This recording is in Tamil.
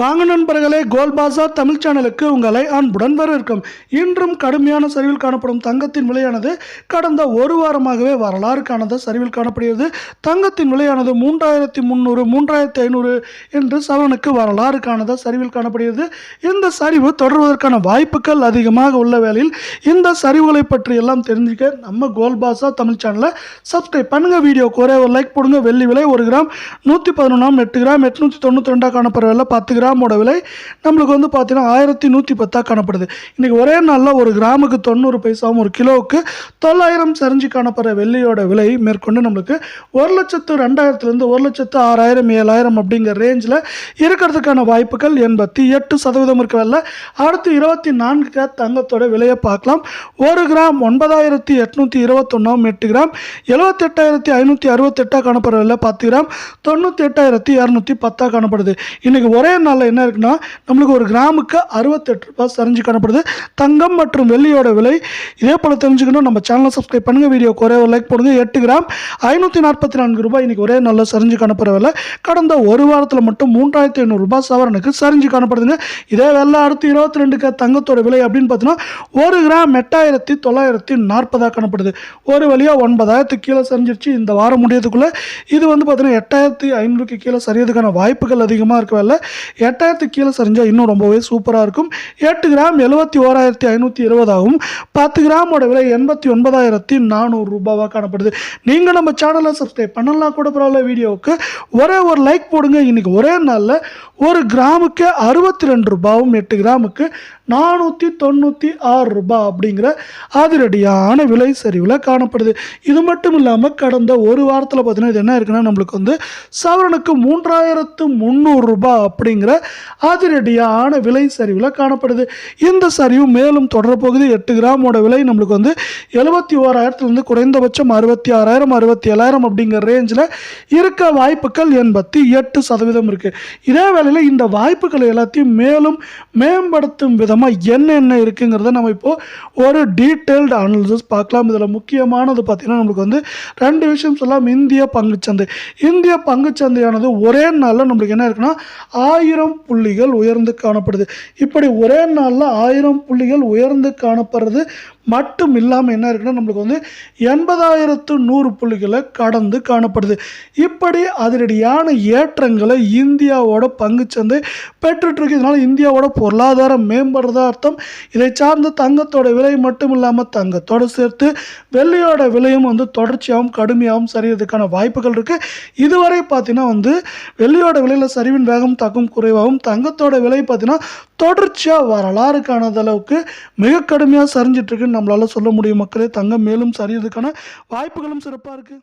வாங்க நண்பர்களே கோல் பாசார் தமிழ் சேனலுக்கு உங்களை அன்புடன் வரவேற்கும். இன்றும் கடுமையான சரிவில் காணப்படும் தங்கத்தின் விலையானது கடந்த ஒரு வாரமாகவே வரலாறு காணாத சரிவில் காணப்படுகிறது. தங்கத்தின் விலையானது மூன்றாயிரத்தி முந்நூறு மூன்றாயிரத்தி ஐநூறு என்று சவனுக்கு வரலாறு காணாத சரிவில் காணப்படுகிறது. இந்த சரிவு தொடர்வதற்கான வாய்ப்புகள் அதிகமாக உள்ள வேளையில் இந்த சரிவுகளை பற்றி எல்லாம் தெரிஞ்சுக்க நம்ம கோல் பாசா தமிழ் சேனலை சப்ஸ்கிரைப் பண்ணுங்க. வீடியோ குறை ஒரு லைக் போடுங்க. வெள்ளி விலை ஒரு கிராம் நூற்றி பதினொன்றாம் எட்டு கிராம் எட்நூற்றி தொண்ணூற்றி ரெண்டாக காணப்படுற வேலை பத்து கிராமோட விலை நம்மளுக்கு வந்து பார்த்திங்கன்னா ஆயிரத்தி நூற்றி பத்தாக காணப்படுது. இன்றைக்கி ஒரே நாளில் ஒரு கிராமுக்கு தொண்ணூறு பைசாவும் ஒரு கிலோவுக்கு தொள்ளாயிரம் சரிஞ்சு காணப்படுற வெள்ளியோட விலை மேற்கொண்டு நம்மளுக்கு ஒரு லட்சத்து ரெண்டாயிரத்துலேருந்து ஒரு லட்சத்து ஆறாயிரம் ஏழாயிரம் அப்படிங்கிற ரேஞ்சில் இருக்கிறதுக்கான வாய்ப்புகள் எண்பத்தி எட்டு சதவீதம் இருக்கிறதில்ல அடுத்து இருபத்தி நான்கு கேத் தங்கத்தோட விலையை பார்க்கலாம். ஒரு கிராம் ஒன்பதாயிரத்தி எட்நூற்றி இருபத்தொன்னாம் எட்டு கிராம். எழுபத்தெட்டாயிரத்தி ஐநூற்றி அறுபத்தெட்டாக காணப்படுற விலை பத்து கிராம். தொண்ணூற்றி எட்டாயிரத்தி இரநூத்தி பத்தாக காணப்படுது. இன்றைக்கி ஒரே நாள் நாளில் என்ன இருக்குன்னா நம்மளுக்கு ஒரு கிராமுக்கு அறுபத்தெட்டு ரூபாய் சரிஞ்சு காணப்படுது. தங்கம் மற்றும் வெள்ளியோட விலை இதே போல் தெரிஞ்சுக்கணும். நம்ம சேனலை சப்ஸ்கிரைப் பண்ணுங்கள் வீடியோக்கு ஒரே ஒரு லைக் போடுங்க. எட்டு கிராம் ஐநூற்றி நாற்பத்தி நான்கு ரூபாய் இன்றைக்கி ஒரே நாளில் சரிஞ்சு காணப்படுற விலை. கடந்த ஒரு வாரத்தில் மட்டும் மூன்றாயிரத்தி ஐநூறுரூபா சவரனுக்கு சரிஞ்சு காணப்படுதுங்க. இதே வெள்ளை அடுத்து இருபத்தி ரெண்டுக்கு தங்கத்தோட விலை அப்படின்னு பார்த்தீங்கன்னா ஒரு கிராம் எட்டாயிரத்தி தொள்ளாயிரத்தி நாற்பதாக காணப்படுது. ஒரு வழியாக ஒன்பதாயிரத்துக்கு கீழே சரிஞ்சிருச்சு. இந்த வாரம் முடியறதுக்குள்ளே இது வந்து பார்த்தீங்கன்னா எட்டாயிரத்தி ஐநூறுக்கு கீழே சரியதுக்கான வாய்ப்புகள் அதிகமாக இல்லை எட்டாயிரத்துக்கு கீழே சரிஞ்சால் இன்னும் ரொம்பவே சூப்பராக இருக்கும். எட்டு கிராம் எழுபத்தி ஓராயிரத்தி ஐநூற்றி இருபதாகவும் பத்து கிராமோட விலை எண்பத்தி ஒன்பதாயிரத்தி நானூறு ரூபாவாக காணப்படுது. நீங்கள் நம்ம சேனலை சப்ஸ்கிரைப் பண்ணலாம் கூட பரவாயில்ல வீடியோவுக்கு ஒரே ஒரு லைக் போடுங்க. இன்றைக்கி ஒரே நாளில் ஒரு கிராமுக்கு அறுபத்தி ரெண்டு ரூபாவும் எட்டு கிராமுக்கு நானூற்றி தொண்ணூற்றி ஆறு ரூபாய் அப்படிங்கிற அதிரடியான விலை சரிவில் காணப்படுது. இது மட்டும் இல்லாமல் கடந்த ஒரு வாரத்தில் பார்த்தீங்கன்னா இது என்ன இருக்குன்னா நம்மளுக்கு வந்து சவரனுக்கு மூன்றாயிரத்து முந்நூறு அப்படிங்கிற அப்படிங்கிற அதிரடியான விலை சரிவில் காணப்படுது. இந்த சரிவு மேலும் தொடரப்போகுது. எட்டு கிராமோட விலை நம்மளுக்கு வந்து எழுபத்தி ஓராயிரத்துலேருந்து குறைந்தபட்சம் அறுபத்தி ஆறாயிரம் அறுபத்தி ஏழாயிரம் அப்படிங்கிற ரேஞ்சில் இருக்க வாய்ப்புகள் எண்பத்தி எட்டு சதவீதம் இருக்குது இதே வேளையில் இந்த வாய்ப்புகளை எல்லாத்தையும் மேலும் மேம்படுத்தும் விதமாக என்னென்ன இருக்குங்கிறத நம்ம இப்போது ஒரு டீட்டெயில்டு அனாலிசிஸ் பார்க்கலாம். இதில் முக்கியமானது பார்த்திங்கன்னா நம்மளுக்கு வந்து ரெண்டு விஷயம் சொல்லலாம். இந்திய பங்குச்சந்தை. இந்திய பங்குச்சந்தையானது ஒரே நாளில் நம்மளுக்கு என்ன இருக்குன்னா ஆயிரம் ஆயிரம் புள்ளிகள் உயர்ந்து காணப்படுது. இப்படி ஒரே நாளில் ஆயிரம் புள்ளிகள் உயர்ந்து காணப்படுறது மட்டும் இல்லாமல் என்ன இருக்குன்னா நம்மளுக்கு வந்து எண்பதாயிரத்து நூறு புள்ளிகளை கடந்து காணப்படுது. இப்படி அதிரடியான ஏற்றங்களை இந்தியாவோட பங்குச்சந்தை பெற்றுட்ருக்கு இதனால் இந்தியாவோட பொருளாதாரம் மேம்படுறதா அர்த்தம். இதை சார்ந்த தங்கத்தோட விலை மட்டும் இல்லாமல் தங்கத்தோடு சேர்த்து வெள்ளியோட விலையும் வந்து தொடர்ச்சியாகவும் கடுமையாகவும் சரியறதுக்கான வாய்ப்புகள் இருக்குது இதுவரை பார்த்தீங்கன்னா வந்து வெள்ளியோட விலையில் சரிவின் வேகம் தாக்கம் குறைவாகவும் தங்கத்தோட விலை பார்த்தீங்கன்னா தொடர்ச்சியாக வரலாறு காணாத அளவுக்கு மிக கடுமையாக சரிஞ்சிட்ருக்குன்னு நம்மளால் சொல்ல முடியும் மக்களே. தங்கம் மேலும் சரியறதுக்கான வாய்ப்புகளும் சிறப்பாக இருக்குது